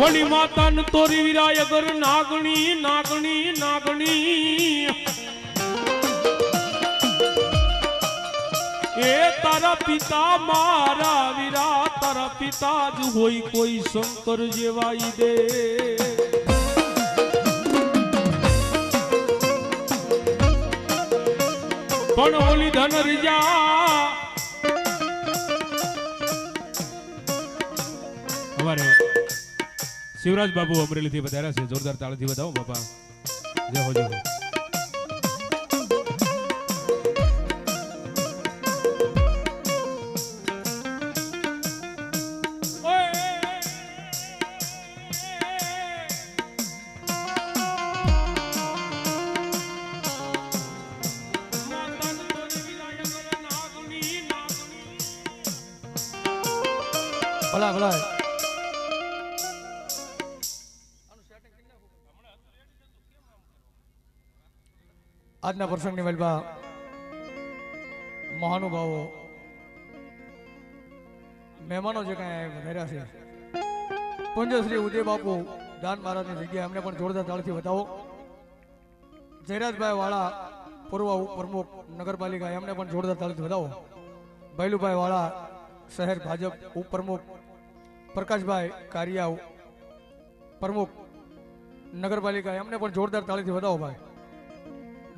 માતા ને તોરી વિરાય અગર નાગણી નાગણી નાગણી. એ તારા પિતા મારા વીરા, તારા પિતા જ હોય કોઈ શંકર જેવાઈ દે. પણ ઓલી ધન રીજા શિવરાજ બાબુ અમરેલીથી વધાર્યા છે. જોરદાર તાળથી વધાવો બાપા. જય હો જય હો. આજના પ્રસંગની વેલબા મહાનુભાવો, મહેમાનો જે કાંઈ વધાર્યા છે. પંજશ્રી ઉદય બાપુ દાન મહારાજની જગ્યાએ એમને પણ જોરદાર તાળથી બતાવો જયરાજભાઈ વાળા પૂર્વ પ્રમુખ નગરપાલિકા એમને પણ જોરદાર તાળથી બતાવો ભૈલુભાઈ વાળા શહેર ભાજપ ઉપપ્રમુખ પ્રકાશભાઈ કારિયા પ્રમુખ નગરપાલિકા એમને પણ જોરદાર તાળીથી વધાવો ભાઈ.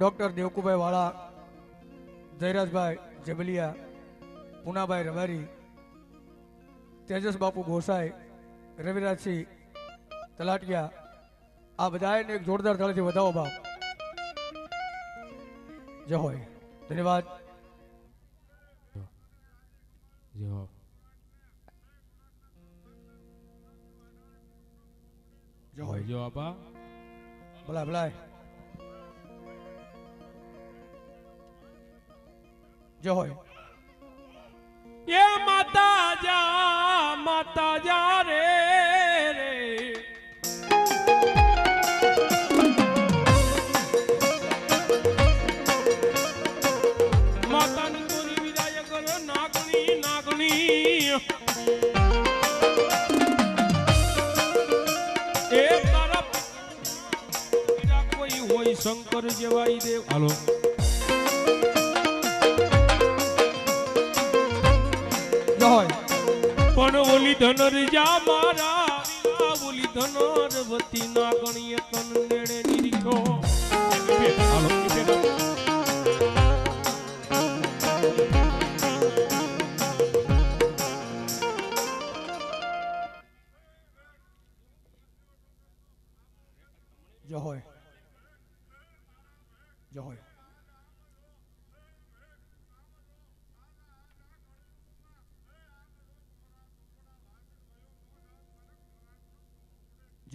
ડોક્ટર દેવકુભાઈ વાળા જયરાજભાઈ જબલિયા પુનાભાઈ રબારી તેજસ બાપુ ગોસાઈ રવિરાજસિંહ તલાટિયા આ બધાને એક જોરદાર તાળીથી વધાવો બાપ. જય હોય. ધન્યવાદ. જય જય હોય. જો આપા ભલા ભલા જય હોય. એ માતા જા માતા જા રે રે. માતાની તોરી વિદાય કર, નાગણી નાગણી. એ તારા બીજા કોઈ હોય, શંકર જેવાય દેવ. હાલો. હોય પણ ઓલી ધનર જા મારા ઓલી ધનર વતી ના ગણીએ તન નેડે નિરીખો.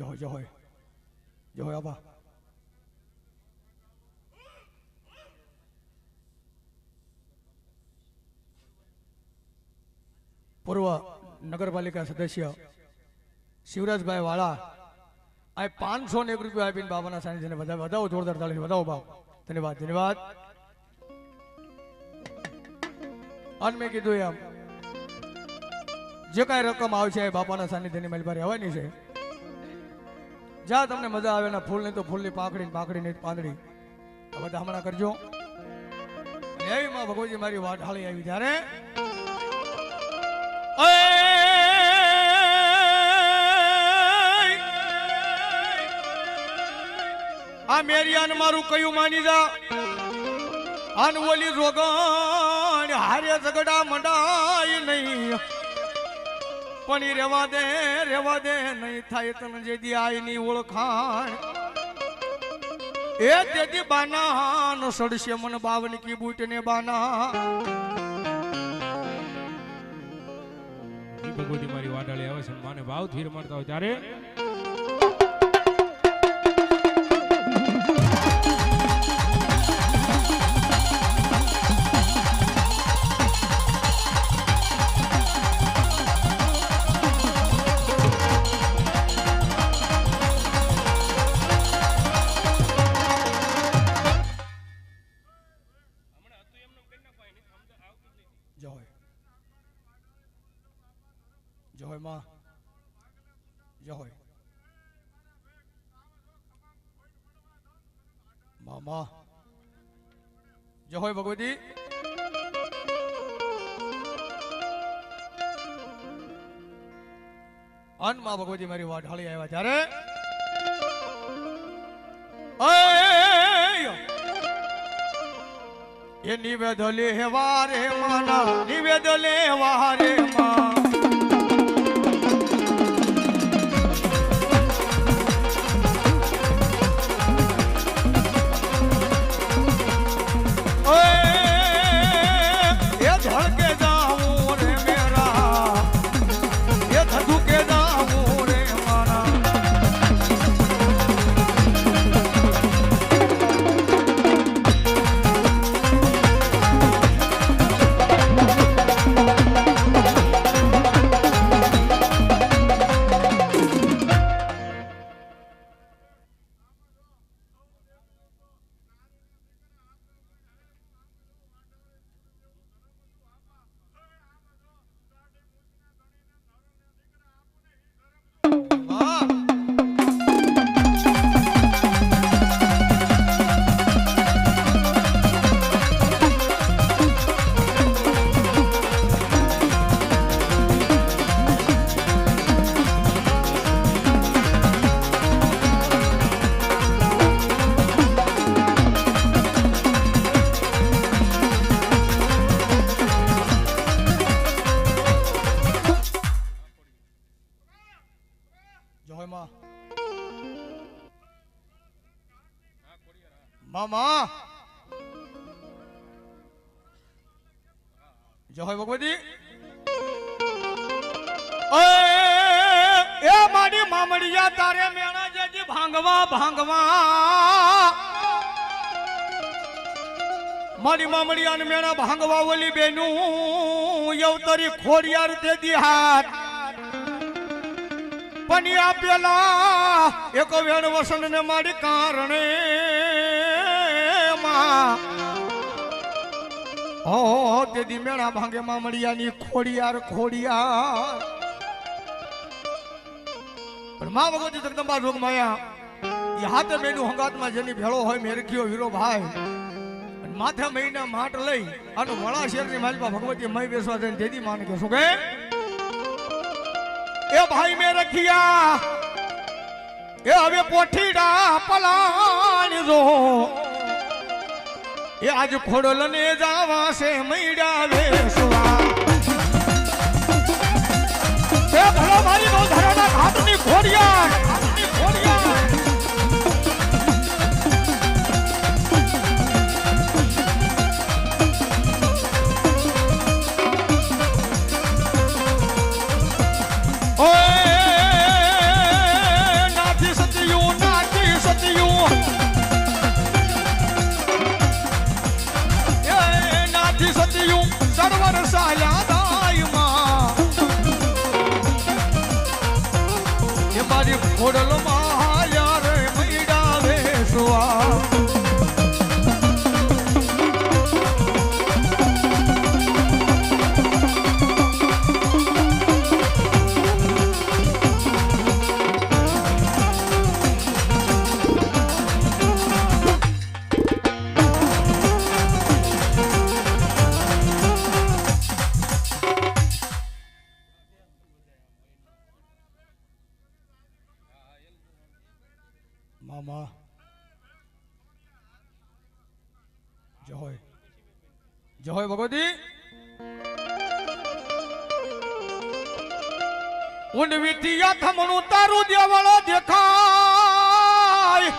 હોય જય હોય જય હોય પૂર્વ નગરપાલિકા સદસ્ય શિવરાજભાઈ વાળા આ પાંચસો ને એક રૂપિયા આપીને બાબાના સાનિધ્યને વધારે વધાવો, જોરદાર તાળી વધાવો, બાપ. ધન્યવાદ ધન્યવાદ. અને મેં કીધું એમ, જે કાંઈ રકમ આવશે બાપાના સાનિધ્યની મલબારી આવવાની છે જ્યાં તમને મજા આવે ને ફૂલની તો ફૂલની પાંખડી નહીં પાંદડી. આ બધા હમણાં કરજો. એવી માં ભગવતી મારી વાઢાળી આવી ત્યારે આ મેરિયાન મારું કયું માની જા? આન ઓલી રોગણ હારે ઝગડા મંડાય નહીં. પણ એ રેવા દે રેવા દે, નહીં થાય તને જે દી આયની ઓળખાણ. એ તેથી બાના નો સડશે મન બાવન કી બૂટ ને બાના ભગવતી મારી વાડાળી આવે છે માને ભાવ ધીર રમાડતા હોય ત્યારે जय भगवती अन माँ भगवती मेरी वा ढाली आया जारे ये निवेदले हे वारे माना निवेदले वारे माना મામા જય ભગવતી. એ મારી મામડિયા તારે મેણા જેજી ભાંગવા ભાંગવા. મારી મામડિયા ને મેણા ભાંગવા ઓલી બેનું, યવતરી ખોડિયાર દે દી હાથ. પણ આપેલા એક વેણ વસણ ને મારી કારણે માં ઓ તેદી મેળા ભાંગે મામડિયાની ખોડિયાર ખોડિયાર. પણ મા ભગવતી જગદંબા જોગ માયા એ હાથે મેનું હંગાતમાં જેની ભેળો હોય મેરખીઓ વીરો ભાઈ. માથે મહિના માટ લઈ અને વળા શેરની માલમાં ભગવતી મય બેસવા જઈને તેદી માને કે શું કે? એ ભાઈ મેં રખિયા, એ હવે પોઠીડા પલાણ જો એ આજ ખોડલ ને જાવા છે મૈડા વેસવા. એ ભલો મારી બહુ ધરાના ઘાટની ખોડિયાર ઘાટની મામા જય હોય જય હોય ભગવતી ઊંડ વિધિયા થમણું તારું દેવળો દેખાય.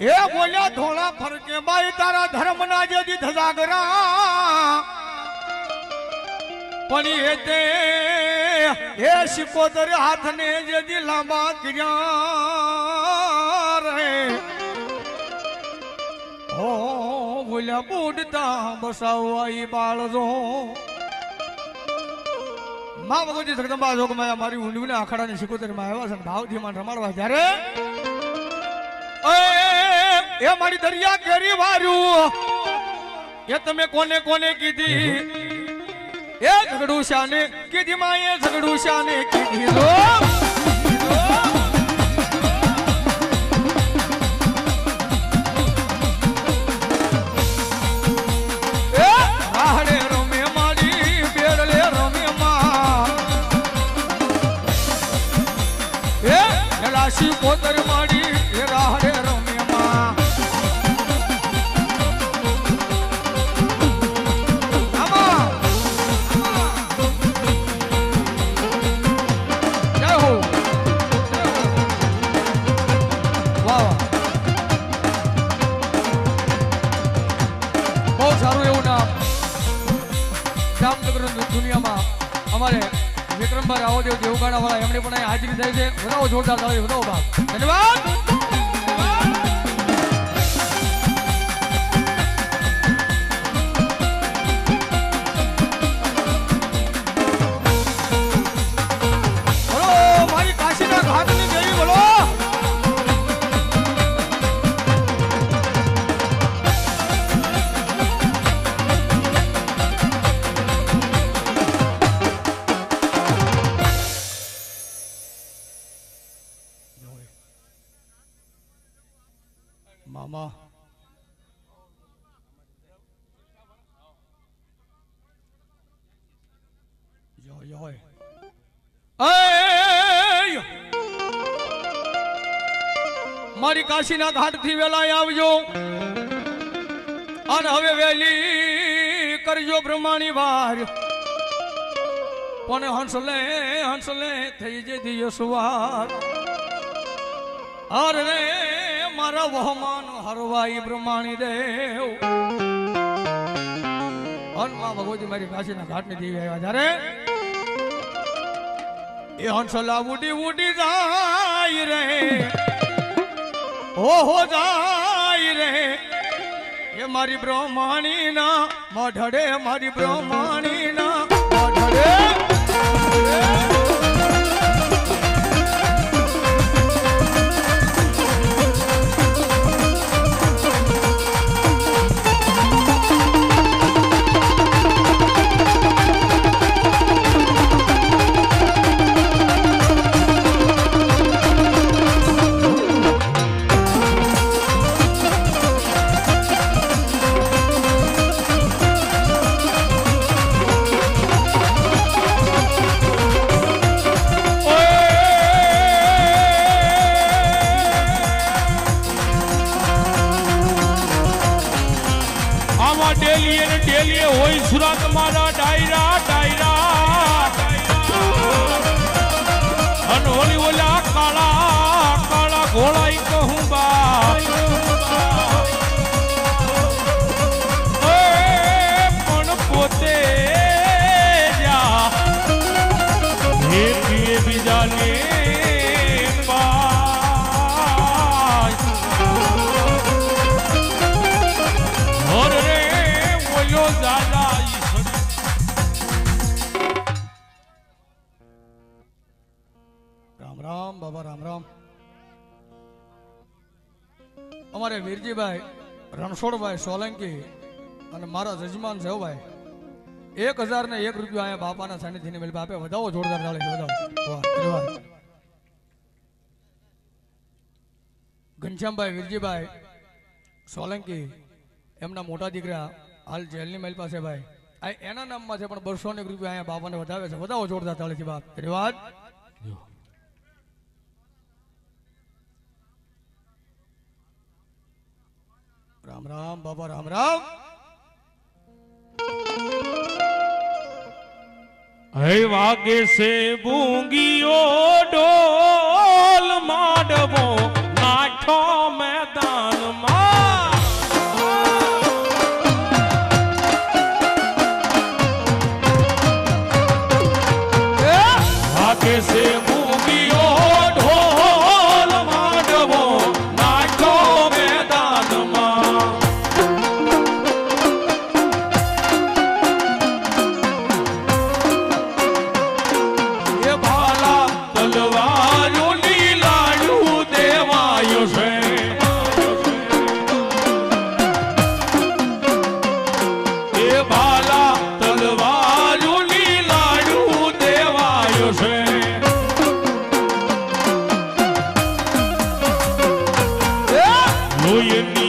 એ બોલ્યા, ધોળા ફરકે બાઈ, તારા ધર્મના જે દીધ જાગરા. પણ એ એ શિકોતર હાથને જે દી લાંબા કર્યા હો, ભૂલ્યા બુડતા બસાવવા ઈ બાળજો. મા ભગવતી જગદંબા જોગમાં મારી ઊંડવીને આખાડાની શિકોતરમાં આવ્યા છે ભાવથી માં રમાડવા ત્યારે એ મારી દરિયા કેરી વાર્યું. એ તમે કોને કોને કીધી? એ ઝઘડું શાને કીધી માએ ઝઘડું શાને કીધી રો પોતર માડી રાહડે રમ વાળા એમની પણ હાજરી થાય છે. વધાવો જોરદાર તાળી ધન્યવાદ! કાશીના ઘાટથી વેલા આવજો. અને હવે વેલી કરજો બ્રહ્માણી વાર. પણ હંસલે હંસલે થઈ જે દિયો સુવાર અરે મારા વહમાન હરવાઈ બ્રહ્માણી દેવ. હનુમા ભગવતી મારી કાશીના ઘાટની દેવી આવ્યા જ્યારે એ હંસલા ઉડી ઉડી જાય રે. હો હો જાય રે. એ મારી બ્રહ્માણી ના મઢડે મારી બ્રહ્માણી ના મઢડે અને ઓલી કાળા કાળા ઘોડાઈ કહું બા અમારે રણછોડભાઈ સોલંકી અને મારા જજમાન છે ભાઈ એક હજાર ને એક રૂપિયા બાપાના સાનિધ્યની મેલ બાપે વધાવો, જોરદાર ઘનશ્યામભાઈ, વીરજીભાઈ, સોલંકી, એમના મોટા દીકરા, હાલ જેલની મેલ પાસે ભાઈ. આ એના નામમાં છે, પણ બસો ને રૂપિયા અહીંયા બાપાને વધાવે છે. વધાવો, જોરદાર તાળી છે, બાપ. ધન્યવાદ રામ રામ બાબા રામ રામ. હે વાગે સે ભૂંગીઓ ડોલ માડવો નાઠો Noye ni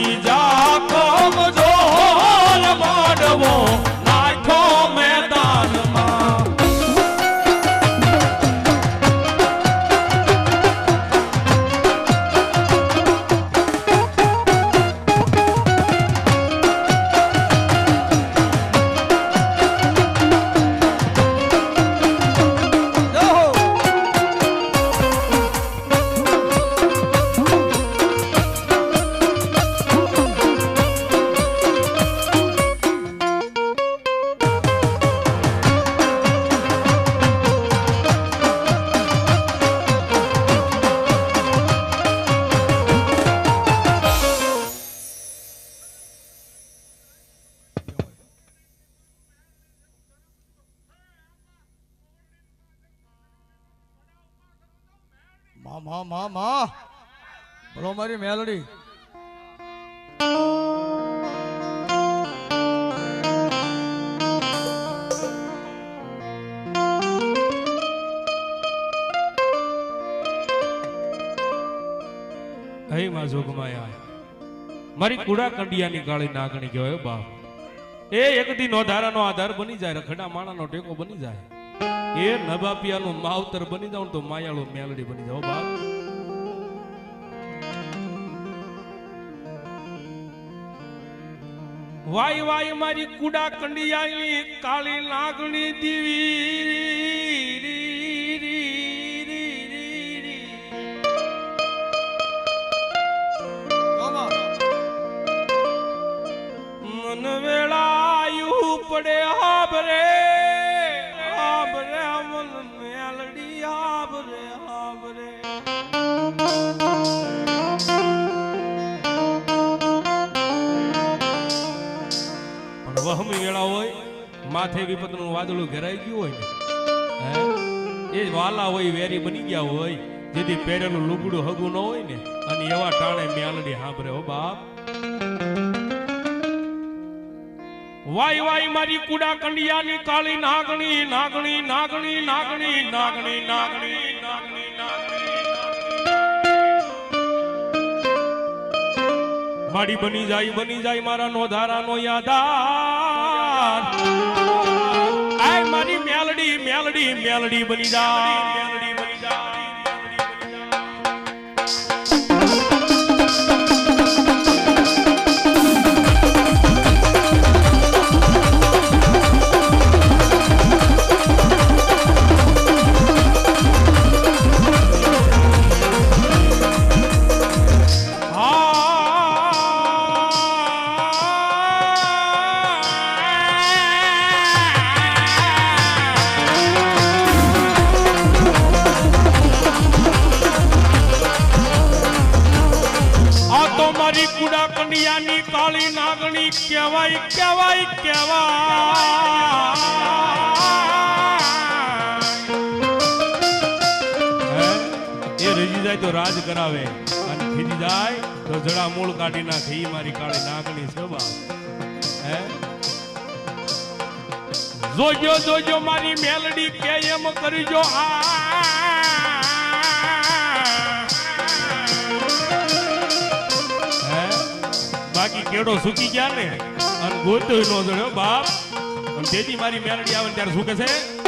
હમ હમમાં બોલો મારી મેલડી. માં જોગમાયા. મારી કુડા કંડિયાની કાળી નાગણી હો બાપ. એ એકદી નોધારાનો આધાર બની જાય, રખડા માણાનો ટેકો બની જાય. એ નબાપિયાનું માવતર બની જાવ તો માયાળો મેલડી બની જાવ બાપ. વાય વાય મારી કુડા કંડિયાની કાળી લાગણી દીવી. વહમી વેળા હોય, માથે વિપતનું વાદળું ઘેરાઈ ગયું હોય એ વાલા હોય વેરી બની ગયા હોય, જેથી પહેરેલું લુગડું હગું ન હોય ને, અને એવા ટાણે મ્યાલડી હાંભરે હો બાપ. વાય વાય, મારી કુડા કંડિયાની કાળી નાગણી નાગણી નાગણી નાગણી નાગણી નાગણી નાગણી નાગણી. મારી બની જાય બની જાય, મારા નો ધારા નો યાદાર આય મારી મેલડી મેલડી મેલડી બની જાય રજી જાય તો રાજ કરાવે. અને ખીજી જાય તો જડા મૂળ કાઢી નાખે. ઈ મારી કાળી નાગણી સભા હે? જોજો જોજો, મારી મેલડી કે એમ કરજો આ. બાકી કેડો સુકી ગયા ને? અને ગોતો નો જડ્યો બાપ. અને તેથી મારી મેલડી આવે ત્યારે શું છે.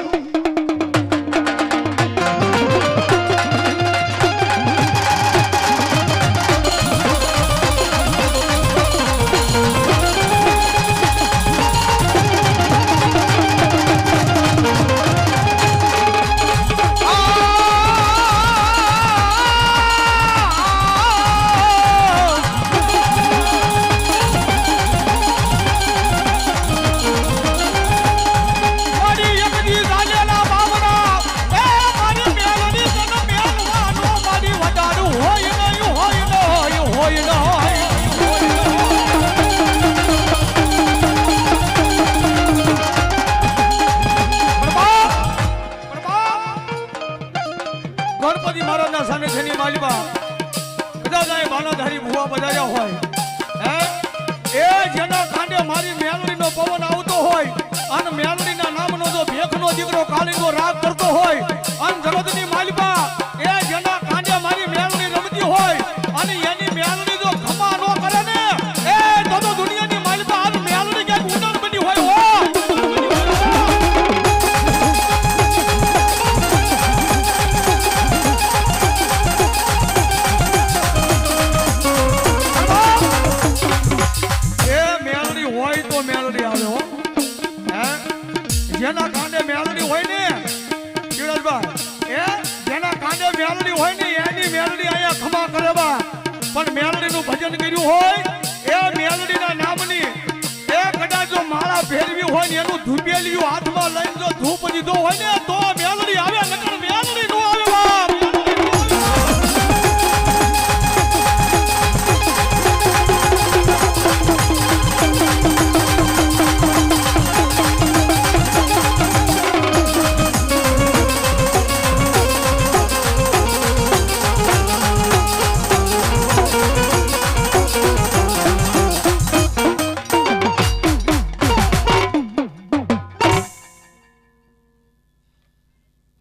મારી મેલડીનો પવન આવતો હોય, અને મેલડીના નામનો જો ભેખનો દીકરો કાળીનો રાગ કરતો હોય, અને જગતની કર્યું હોય, એ મેલડીના નામની, એ કદાચ જો માળા ફેરવી હોય ને એનું ધૂપેલિયું હાથમાં લઈને જો ધૂપ દીધો હોય ને તો